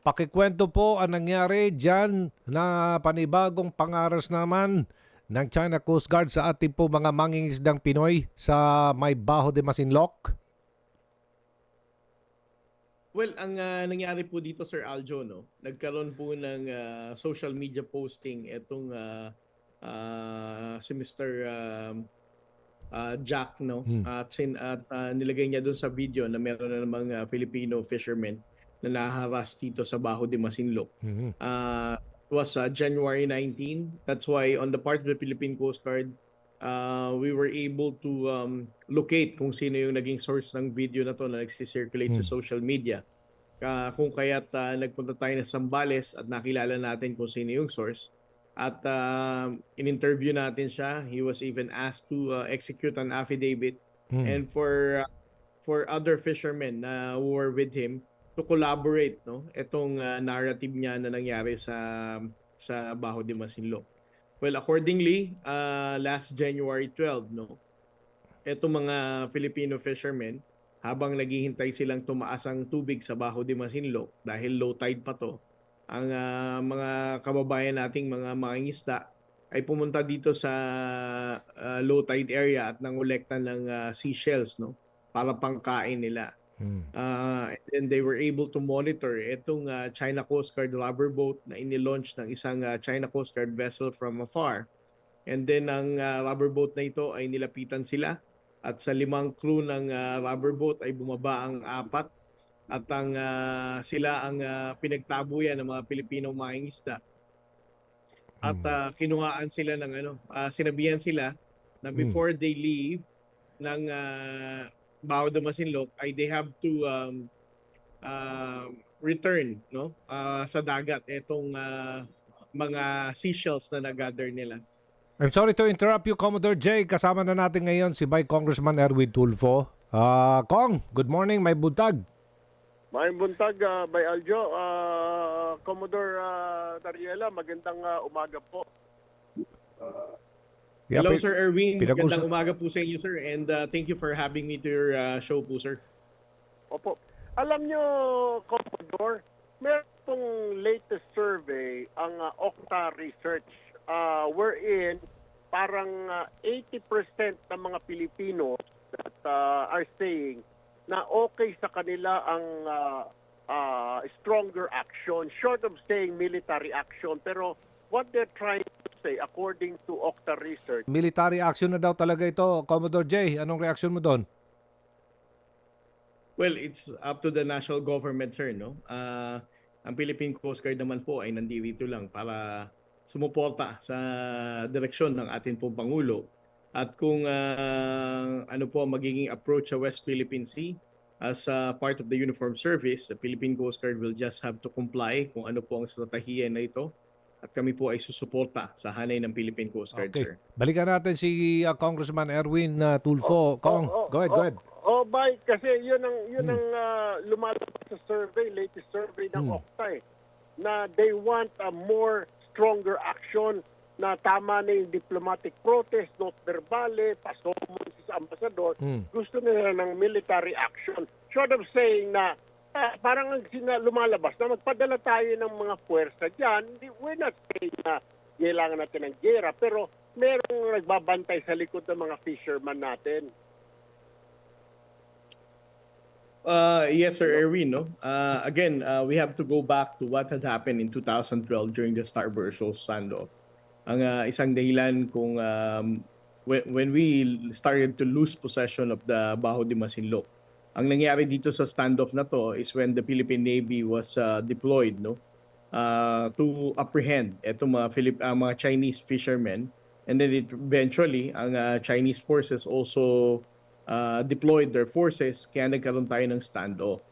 Pakikwento po ang nangyari dyan na panibagong pangaras naman ng China Coast Guard sa ating po mga mangingisdang Pinoy sa may Baho de Masinloc. Well, ang ah, nangyari po dito Sir Aljo no, nagkaroon po ng ah, social media posting etong ah, ah, si Mr. um, ah, Jack no Hmm. at sin at ah, nilagay niya doon sa video na meron na namang ah, Filipino fishermen na naharas dito sa Baho de Masinloc. Mhm. uh, was uh, January 19. That's why on the part of the Philippine Coast Guard, uh, we were able to um, locate kung sino yung naging source ng video na to na nagsisirculate sa Hmm. social media. Ka kung kaya't uh, nagpunta tayo na Sambales at nakilala natin kung sino yung source. At uh, in-interview natin siya. He was even asked to uh, execute an affidavit Mm. and for for other fishermen na who were with him to collaborate no etong uh, narrative niya na nangyari sa sa Baho de Masinloc. Well, accordingly, uh, last January 12 no etong mga Filipino fishermen habang naghihintay silang tumaas ang tubig sa Baho de Masinloc dahil low tide pa to ang uh, mga kababayan nating mga mangingisda ay pumunta dito sa uh, low tide area at nangolekta ng uh, seashells no para pangkain nila. Mm. Uh, and they were able to monitor itong uh, China Coast Guard rubber boat na inilaunch ng isang uh, China Coast Guard vessel from afar. And then ang uh, rubber boat na ito ay nilapitan sila at sa limang crew ng uh, rubber boat ay bumaba ang apat at ang uh, sila ang uh, pinagtabuyan ng mga Pilipinong mangingisda at Mm. uh, kinuhaan sila ng ano, ah, sinabihan sila na Mm. before they leave ng uh, Bao de Masinloc ay they have to um, uh, return no ah, sa dagat itong ah, mga seashells na nag-gather nila. I'm sorry to interrupt you, Commodore J. Kasama na natin ngayon si Vice Congressman Erwin Tulfo. Ah, Kong, good morning, may buntag. Maayong buntag, ah, by Aljo. Ah, Commodore ah, Dariela, magandang ah, umaga po. Yeah, Hello Sir Erwin, pinag-usap- magandang umaga po sa inyo sir and ah, thank you for having me to your ah, show po sir. Opo. Alam nyo, Commodore, meron pong latest survey ang ah, Okta Research ah, wherein parang ah, 80% ng mga Pilipino that ah, are saying na okay sa kanila ang ah, ah, stronger action, short of saying military action. Pero what they're trying to say, according to Okta Research, military action na daw talaga ito, Commodore J. Anong reaksyon mo doon? Well, it's up to the national government, sir, no? Ah, ang Philippine Coast Guard naman po ay nandito lang para sumuporta sa direksyon ng ating pong Pangulo. At kung ah, ano po ang magiging approach sa West Philippine Sea as a part of the uniform service, the Philippine Coast Guard will just have to comply kung ano po ang estratehiya na ito. At kami po ay susuporta sa hanay ng Philippine Coast Guard, Okay. sir. Balikan natin si ah, Congressman Erwin ah, Tulfo. Kong, Oh, oh, go ahead, oh, go ahead. Oh, bye. Kasi yun ang, yun Hmm. ang ah, lumalabas sa survey, latest survey ng Hmm. Okta eh, na they want a more stronger action na tama na yung diplomatic protest, not verbale, pasomon sa ambasador. Mm. Gusto nila ng military action. Short of saying na ah, parang ang lumalabas na magpadala tayo ng mga puwersa dyan. We're not saying na kailangan natin ng gera, pero merong nagbabantay sa likod ng mga fisherman natin. Uh, yes, Sir Erwin. No? Uh, again, uh, we have to go back to what had happened in 2012 during the Starburst standoff. Ang uh, isang dahilan kung um, when, when we started to lose possession of the Baho de Masinloc. Ang nangyari dito sa standoff na to is when the Philippine Navy was uh, deployed no uh, to apprehend etong mga Philip uh, mga Chinese fishermen and then it, eventually ang uh, Chinese forces also uh, deployed their forces kaya nagkaroon tayo ng standoff.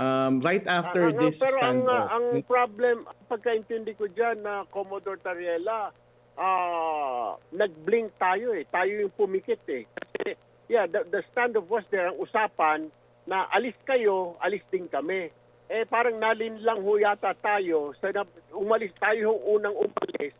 Um, right after ah, this pero ang, standoff, ang problem, ang pagkaintindi ko dyan na Commodore Tariela, ah nag-blink tayo eh. Tayo yung pumikit eh. Kasi, yeah, the, the standoff was there, ang usapan na alis kayo, alis din kami. Eh parang nalin lang ho yata tayo, sa umalis tayo yung unang umalis,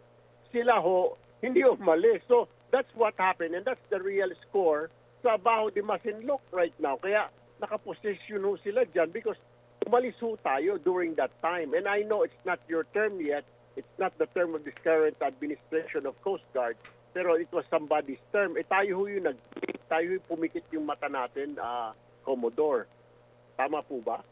sila ho, hindi umalis. So, that's what happened and that's the real score sa Baho de Masinloc right now. Kaya nakaposisyon ho sila dyan because umalis ho tayo during that time. And I know it's not your term yet. It's not the term of this current administration of Coast Guard. Pero it was somebody's term. Eh tayo ho yung nag tayo yung pumikit yung mata natin, ah, Commodore. Tama po ba?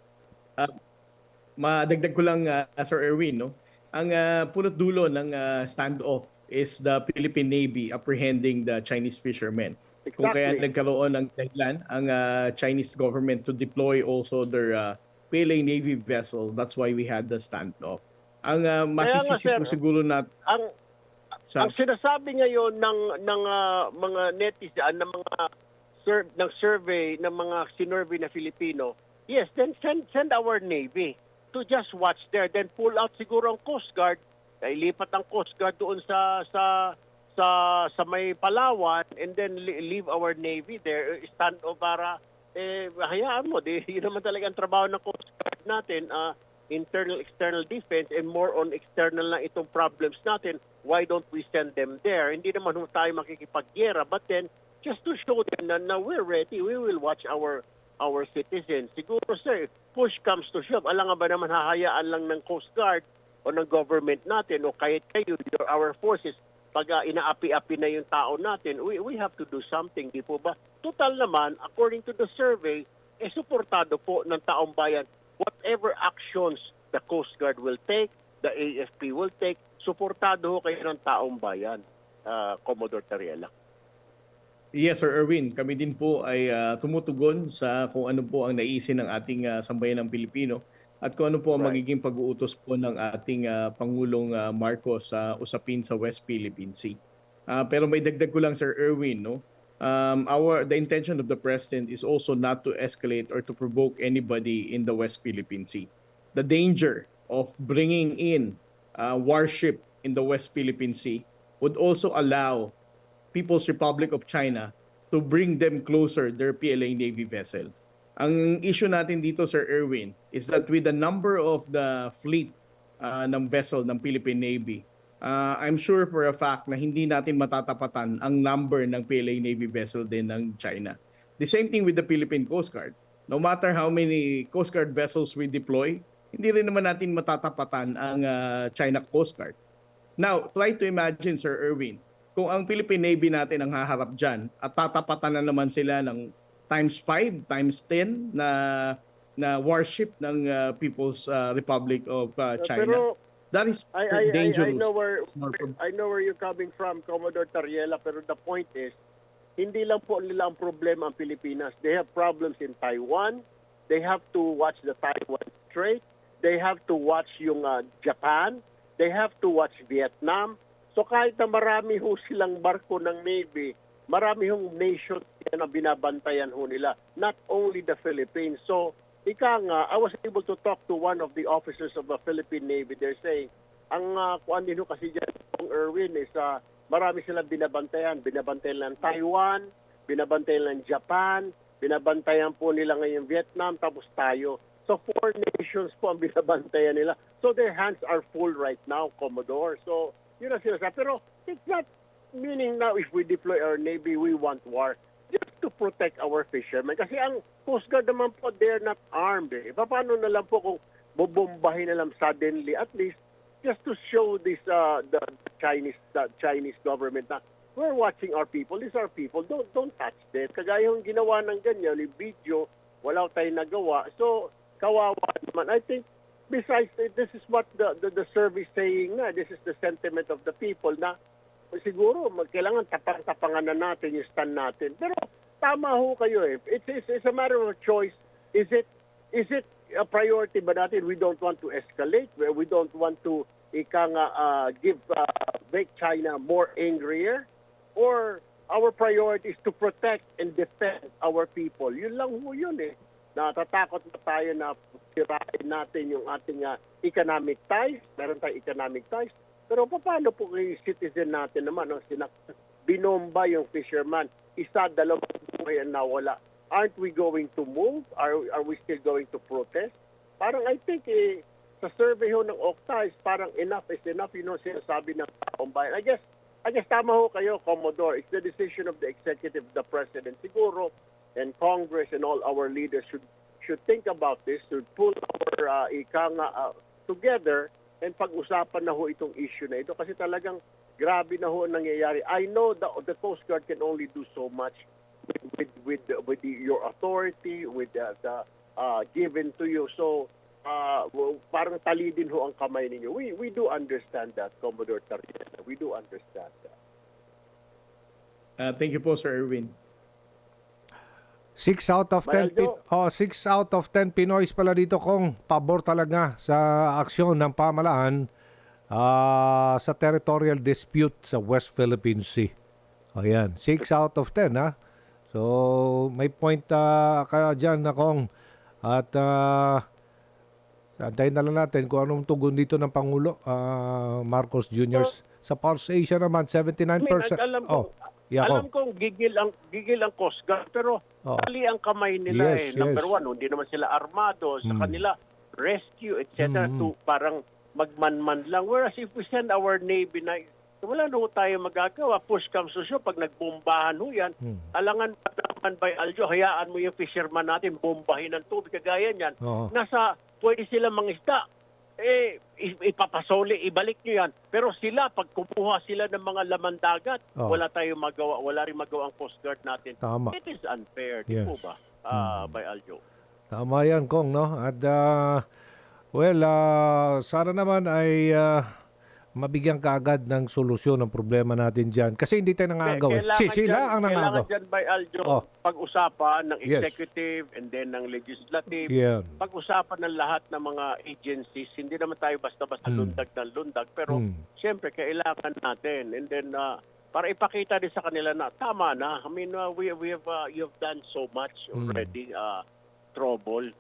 madagdag ko lang uh, Sir Erwin no ang uh, punot dulo ng uh, standoff is the Philippine Navy apprehending the Chinese fishermen kung kaya Exactly. nagkaroon ng dahilan ang uh, Chinese government to deploy also their uh, PLA Navy vessel that's why we had the standoff ang uh, masisisi po siguro nat Ang sa ang sinasabi ngayon ng ng ah, mga netizen ng mga sur- ng survey ng mga sinurvey na Filipino, yes, then send send our navy to just watch there then pull out siguro ang Coast Guard, ay lipat ang Coast Guard doon sa sa sa sa may Palawan and then leave our navy there stand o para eh hayaan mo di yun naman talaga ang trabaho ng Coast Guard natin ah, internal external defense and more on external na itong problems natin why don't we send them there? Hindi naman tayo makikipagyera but then just to show them na, na we're ready we will watch our our citizens siguro sir push comes to shove alam nga ba naman hahayaan lang ng Coast Guard o ng government natin o kahit kayo your, our forces pag ah, inaapi-api na yung tao natin we, we have to do something di po ba total naman according to the survey eh suportado po ng taong bayan whatever actions the Coast Guard will take, the AFP will take, suportado ho kayo ng taong bayan, ah, Commodore Tariela. Yes, Sir Erwin. Kami din po ay ah, tumutugon sa kung ano po ang naisin ng ating ah, sambayan ng Pilipino at kung ano po ang Right. magiging pag-uutos po ng ating ah, Pangulong ah, Marcos sa usapin sa West Philippine Sea. Ah, pero may dagdag ko lang, Sir Erwin, no? Um, our the intention of the president is also not to escalate or to provoke anybody in the West Philippine Sea. The danger of bringing in a warship in the West Philippine Sea would also allow People's Republic of China to bring them closer their PLA Navy vessel. Ang issue natin dito, Sir Erwin, is that with the number of the fleet uh, ng vessel ng Philippine Navy, uh, I'm sure for a fact na hindi natin matatapatan ang number ng PLA Navy vessel din ng China. The same thing with the Philippine Coast Guard. No matter how many Coast Guard vessels we deploy, hindi rin naman natin matatapatan ang uh, China Coast Guard. Now, try to imagine, Sir Erwin, kung ang Philippine Navy natin ang haharap dyan at tatapatan na naman sila ng times 5, times 10 na na warship ng uh, People's uh, Republic of uh, China. Pero That is I, I, I, I dangerous. know where I know where you're coming from, Commodore Tariela, pero the point is, hindi lang po nila ang problema ang Pilipinas. They have problems in Taiwan. They have to watch the Taiwan Strait. They have to watch yung uh, Japan. They have to watch Vietnam. So kahit na marami ho silang barko ng Navy, marami hong nation ang binabantayan ho nila. Not only the Philippines. So ika nga, I was able to talk to one of the officers of the Philippine Navy. They're saying, ang uh, kuan din ho kasi dyan, Pong Erwin, is uh, marami silang binabantayan. Binabantayan lang Taiwan, binabantayan lang Japan, binabantayan po nila ngayon Vietnam, tapos tayo. So four nations po ang binabantayan nila. So their hands are full right now, Commodore. So yun ang sinasabi. Pero it's not meaning now if we deploy our Navy, we want war. Just to protect our fishermen. Kasi ang Coast Guard naman po, they're not armed. Eh. Paano na lang po kung bubombahin na lang suddenly, at least just to show this uh, the Chinese the Chinese government na we're watching our people. These are people. Don't don't touch this. Kagaya yung ginawa ng ganyan, yung video, wala tayong nagawa. So, kawawa naman. I think besides eh, this is what the the, the survey saying na this is the sentiment of the people na siguro kailangan tapang-tapangan na natin yung stand natin. Pero tama ho kayo eh. It's, it's, it's a matter of choice. Is it is it a priority ba natin? We don't want to escalate. We don't want to ika nga, uh, give uh, make China more angrier or our priority is to protect and defend our people. Yun lang ho yun eh. Natatakot na tayo na sirain natin yung ating uh, economic ties. Meron tayong economic ties. Pero paano po kay citizen natin naman ang sinak binomba yung fisherman? Isa, dalawang buhay ang nawala. Aren't we going to move? Are, are we still going to protest? Parang I think eh, sa survey ho ng Octa is parang enough is enough, you know, sinasabi ng taong bayan. I guess, I guess tama ho kayo, Commodore. It's the decision of the executive, the president. Siguro, and Congress and all our leaders should should think about this, should pull our uh, ika uh, together and pag-usapan na ho itong issue na ito kasi talagang grabe na ho ang nangyayari. I know the the Coast Guard can only do so much with with with, the, your authority with the, the uh, given to you. So uh, parang talidin ho ang kamay ninyo. We we do understand that, Commodore Tariana. We do understand that. Uh, thank you po, Sir Erwin. 6 out of 10 pin- oh, 6 out of 10 Pinoys pala dito kung pabor talaga sa aksyon ng pamalaan ah, sa territorial dispute sa West Philippine Sea. Ayan, 6 out of 10 ha. So, may point ah, ka dyan na kung at uh, antayin na lang natin kung anong tugon dito ng Pangulo ah, Marcos Jr. Sa Pulse Asia naman, 79%. I mean, alam ko, oh, yeah, alam ko. kong gigil ang gigil ang Coast Guard pero Oh. tali ang kamay nila Yes, eh. Number yes. one, hindi naman sila armado sa Mm. kanila rescue etc. Mm. to parang magmanman lang. Whereas if we send our Navy na wala na tayo magagawa. Push comes to shove. Pag nagbombahan ho yan, Hmm. alangan pa naman by Aljo, hayaan mo yung fisherman natin bombahin ng tubig. Kagaya niyan. Oo. Nasa, pwede sila mangisda. Eh, i- ipapasoli, ibalik nyo yan. Pero sila, pag kumuha sila ng mga laman dagat, Oo. wala tayong magawa, wala rin magawa ang Coast Guard natin. Tama. It is unfair, di Yes. po ba? Ah, by Aljo. Tama yan, Kong, no? At, ah, well, ah, sana naman ay ah, mabigyan ka agad ng solusyon ng problema natin dyan. Kasi hindi tayo nangagaw. eh. Si, sila dyan- ang nangagaw. Kailangan dyan by Aljo, Oh. pag-usapan ng Yes. executive and then ng legislative. Yan. Pag-usapan ng lahat ng mga agencies. Hindi naman tayo basta-basta Hmm. lundag ng lundag. Pero Hmm. siyempre, kailangan natin. And then, ah, para ipakita din sa kanila na tama na. I mean, ah, we, we have, ah, you have done so much Hmm. already. ah, trouble.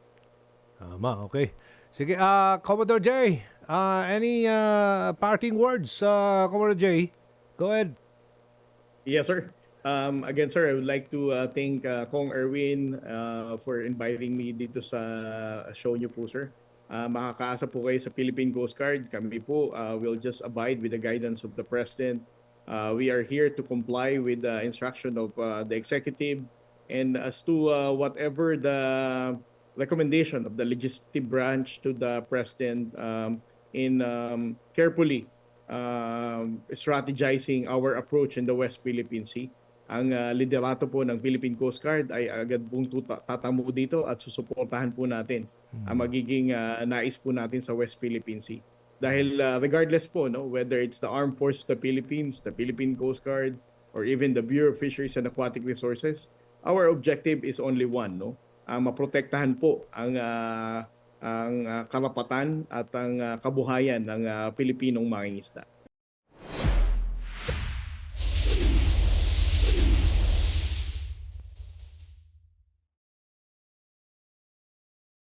Tama, okay. Sige, ah, Commodore J, ah, any ah, parting words, uh, Commodore J? Go ahead. Yes, sir. Um, again, sir, I would like to uh, thank uh, Kong Erwin uh, for inviting me dito sa show niyo po, sir. Uh, makakaasa po kayo sa Philippine Coast Guard. Kami po uh, will just abide with the guidance of the President. Uh, we are here to comply with the instruction of uh, the executive. And as to uh, whatever the recommendation of the legislative branch to the President um, in um, carefully um, strategizing our approach in the West Philippine Sea. Ang uh, liderato po ng Philippine Coast Guard ay agad pong tuta- tatamu dito at susuportahan po natin ang magiging uh, nais po natin sa West Philippine Sea. Dahil uh, regardless po, no, whether it's the Armed Forces of the Philippines, the Philippine Coast Guard, or even the Bureau of Fisheries and Aquatic Resources, our objective is only one, no? Ang maprotektahan po ang uh, ang uh, karapatan at ang uh, kabuhayan ng uh, Pilipinong mangingisda.